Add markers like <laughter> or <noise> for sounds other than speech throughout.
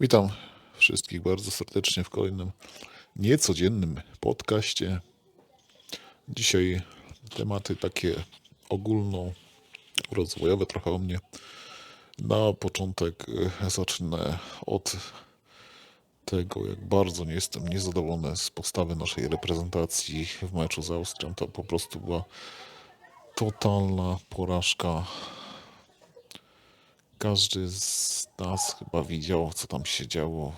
Witam wszystkich bardzo serdecznie w kolejnym niecodziennym podcaście. Dzisiaj tematy takie ogólnorozwojowe, trochę o mnie. Na początek e, zacznę od tego, jak bardzo nie jestem niezadowolony z postawy naszej reprezentacji w meczu z Austrią. To po prostu była totalna porażka każdy z nas chyba widział, co tam się działo.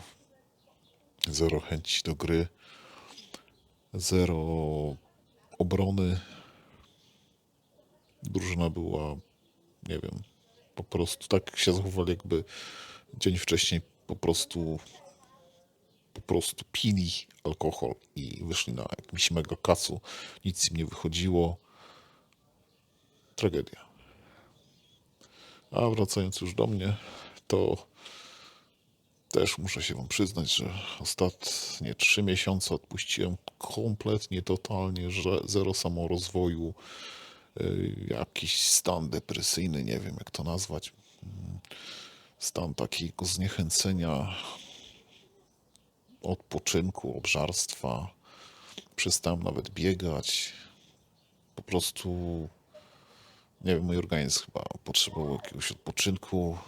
Zero chęci do gry, zero obrony. Drużyna była, nie wiem, po prostu tak się zachowali, jakby dzień wcześniej po prostu po prostu pili alkohol i wyszli na jakimś mega kacu. Nic im nie wychodziło. Tragedia. A wracając już do mnie, to też muszę się Wam przyznać, że ostatnie trzy miesiące odpuściłem kompletnie, totalnie, że zero samorozwoju, y, jakiś stan depresyjny, nie wiem jak to nazwać, Mm, stan takiego zniechęcenia, odpoczynku, obżarstwa. Przestałem nawet biegać. Po prostu nie wiem, mój organizm chyba potrzebował jakiegoś odpoczynku,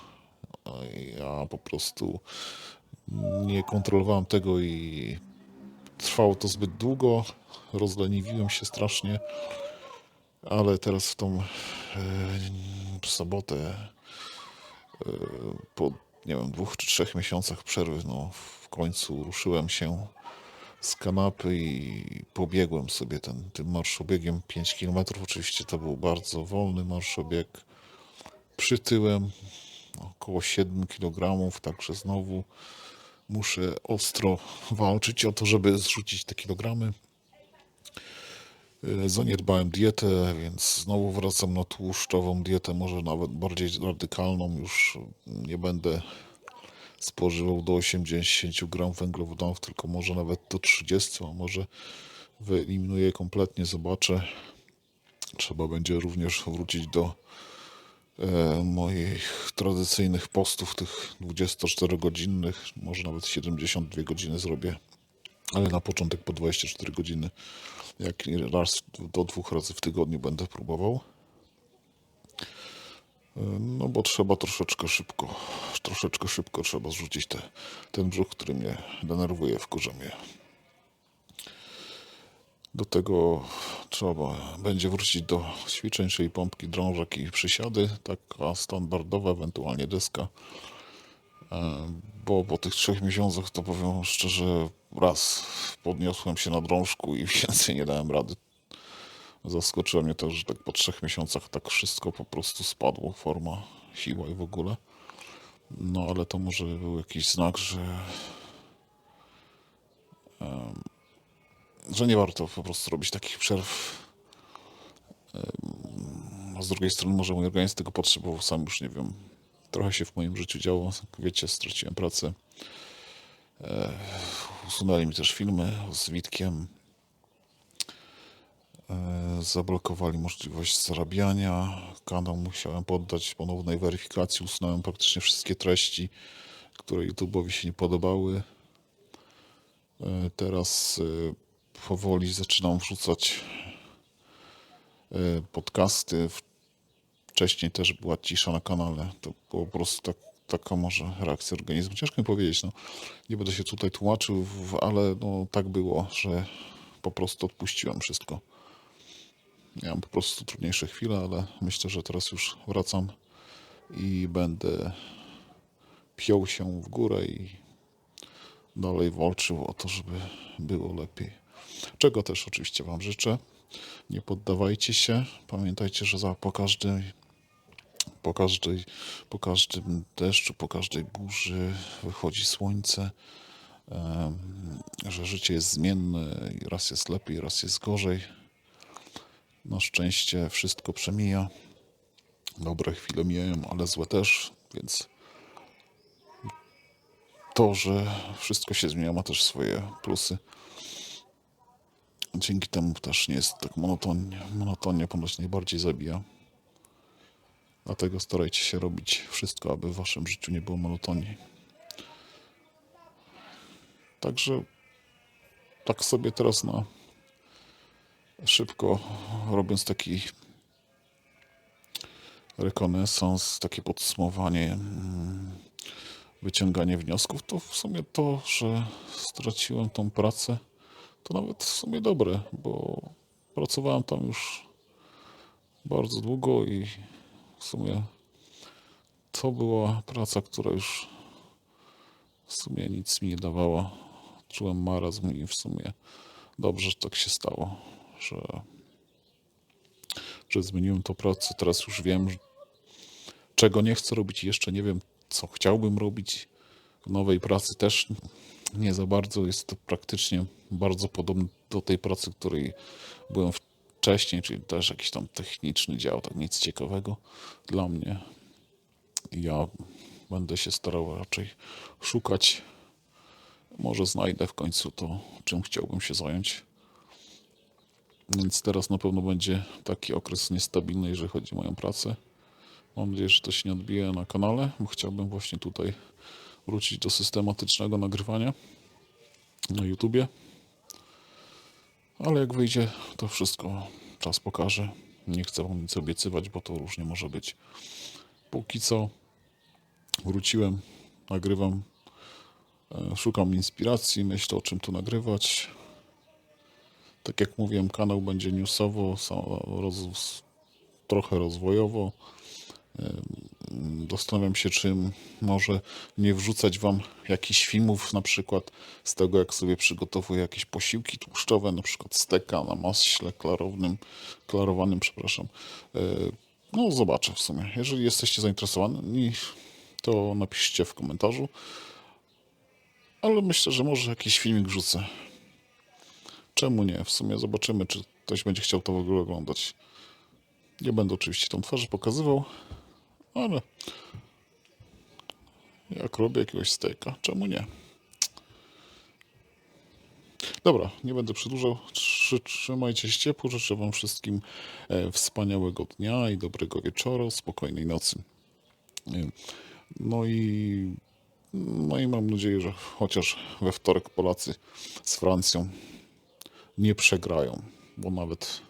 a ja po prostu nie kontrolowałem tego i trwało to zbyt długo, rozleniwiłem się strasznie, ale teraz w tą e, sobotę e, po, nie wiem, dwóch czy trzech miesiącach przerwy, no w końcu ruszyłem się z kanapy i pobiegłem sobie ten, tym marszobiegiem 5 km. Oczywiście to był bardzo wolny marszobieg. Przytyłem około 7 kg, także znowu muszę ostro walczyć o to, żeby zrzucić te kilogramy. E, Zaniedbałem dietę, więc znowu wracam na tłuszczową dietę, może nawet bardziej radykalną. Już nie będę spożywał do 80 gram węglowodanów, tylko może nawet do 30, a może wyeliminuję kompletnie, zobaczę. Trzeba będzie również wrócić do e, moich tradycyjnych postów, tych 24-godzinnych, może nawet 72 godziny zrobię, ale na początek po 24 godziny, jak raz do dwóch razy w tygodniu będę próbował. No bo trzeba troszeczkę szybko, troszeczkę szybko trzeba zrzucić te, ten brzuch, który mnie denerwuje, wkurza mnie. Do tego trzeba będzie wrócić do ćwiczeń, czyli pompki, drążek i przysiady, taka standardowa, ewentualnie deska. E, Bo po tych trzech miesiącach to powiem szczerze, raz podniosłem się na drążku i <laughs> więcej nie dałem rady. Zaskoczyło mnie to, że tak po trzech miesiącach tak wszystko po prostu spadło, forma, siła i w ogóle. No ale to może był jakiś znak, że, że nie warto po prostu robić takich przerw. A z drugiej strony może mój organizm tego potrzebował, sam już nie wiem. Trochę się w moim życiu działo, jak wiecie, straciłem pracę. E, usunęli mi też filmy z Witkiem. E, zablokowali możliwość zarabiania. Kanał musiałem poddać ponownej weryfikacji. Usunąłem praktycznie wszystkie treści, które YouTube'owi się nie podobały. E, Teraz e, powoli zaczynam wrzucać podcasty. Wcześniej też była cisza na kanale. To po prostu tak, taka może reakcja organizmu. Ciężko mi powiedzieć. No. Nie będę się tutaj tłumaczył, ale no, tak było, że po prostu odpuściłem wszystko. Miałem po prostu trudniejsze chwile, ale myślę, że teraz już wracam i będę piął się w górę i dalej walczył o to, żeby było lepiej. Czego też oczywiście Wam życzę. Nie poddawajcie się. Pamiętajcie, że za, po każdej po każdej, po każdym deszczu, po każdej burzy wychodzi słońce, że życie jest zmienne raz jest lepiej, raz jest gorzej. Na szczęście wszystko przemija. Dobre chwile mijają, ale złe też, więc to, że wszystko się zmienia, ma też swoje plusy. Dzięki temu też nie jest tak monotonnie. Monotonia ponoć najbardziej zabija. Dlatego starajcie się robić wszystko, aby w waszym życiu nie było monotonii. Także tak sobie teraz na szybko robiąc taki rekonesans, takie podsumowanie, mm, wyciąganie wniosków, to w sumie to, że straciłem tą pracę, to nawet w sumie dobre, bo pracowałem tam już bardzo długo i w sumie to była praca, która już w sumie nic mi nie dawała. Czułem marazm i w sumie dobrze, że tak się stało, że, zmieniłem tą pracę. Teraz już wiem, czego nie chcę robić jeszcze nie wiem, co chciałbym robić. W nowej pracy też nie za bardzo. Jest to praktycznie bardzo podobne do tej pracy, której byłem wcześniej, czyli też jakiś tam techniczny dział, tak nic ciekawego dla mnie. Ja będę się starał raczej szukać. Może znajdę w końcu to, czym chciałbym się zająć. Więc teraz na pewno będzie taki okres niestabilny, jeżeli chodzi o moją pracę. Mam nadzieję, że to się nie odbije na kanale, bo chciałbym właśnie tutaj wrócić do systematycznego nagrywania na YouTubie. Ale jak wyjdzie, to wszystko czas pokaże. Nie chcę wam nic obiecywać, bo to różnie może być. Póki co wróciłem, nagrywam, e, szukam inspiracji, myślę o czym tu nagrywać. Tak jak mówiłem, kanał będzie newsowo, roz, trochę rozwojowo. Zastanawiam się, czy może nie wrzucać Wam jakichś filmów, na przykład z tego, jak sobie przygotowuję jakieś posiłki tłuszczowe, na przykład steka na maśle klarownym, klarowanym, przepraszam. E, No, zobaczę w sumie. Jeżeli jesteście zainteresowani, to napiszcie w komentarzu. Ale myślę, że może jakiś filmik wrzucę. Czemu nie? W sumie zobaczymy, czy ktoś będzie chciał to w ogóle oglądać. Nie będę oczywiście tą twarzy pokazywał, ale jak robię jakiegoś stejka, czemu nie? Dobra, nie będę przedłużał. Trzy- Trzymajcie się ciepło. Życzę Wam wszystkim e, wspaniałego dnia i dobrego wieczoru, spokojnej nocy. E, No i, no i mam nadzieję, że chociaż we wtorek Polacy z Francją nie przegrają, bo nawet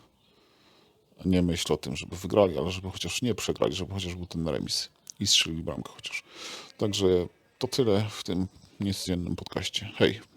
nie myślę o tym, żeby wygrali, ale żeby chociaż nie przegrali, żeby chociaż był ten remis i strzelili bramkę chociaż. Także to tyle w tym niecodziennym podcaście. Hej!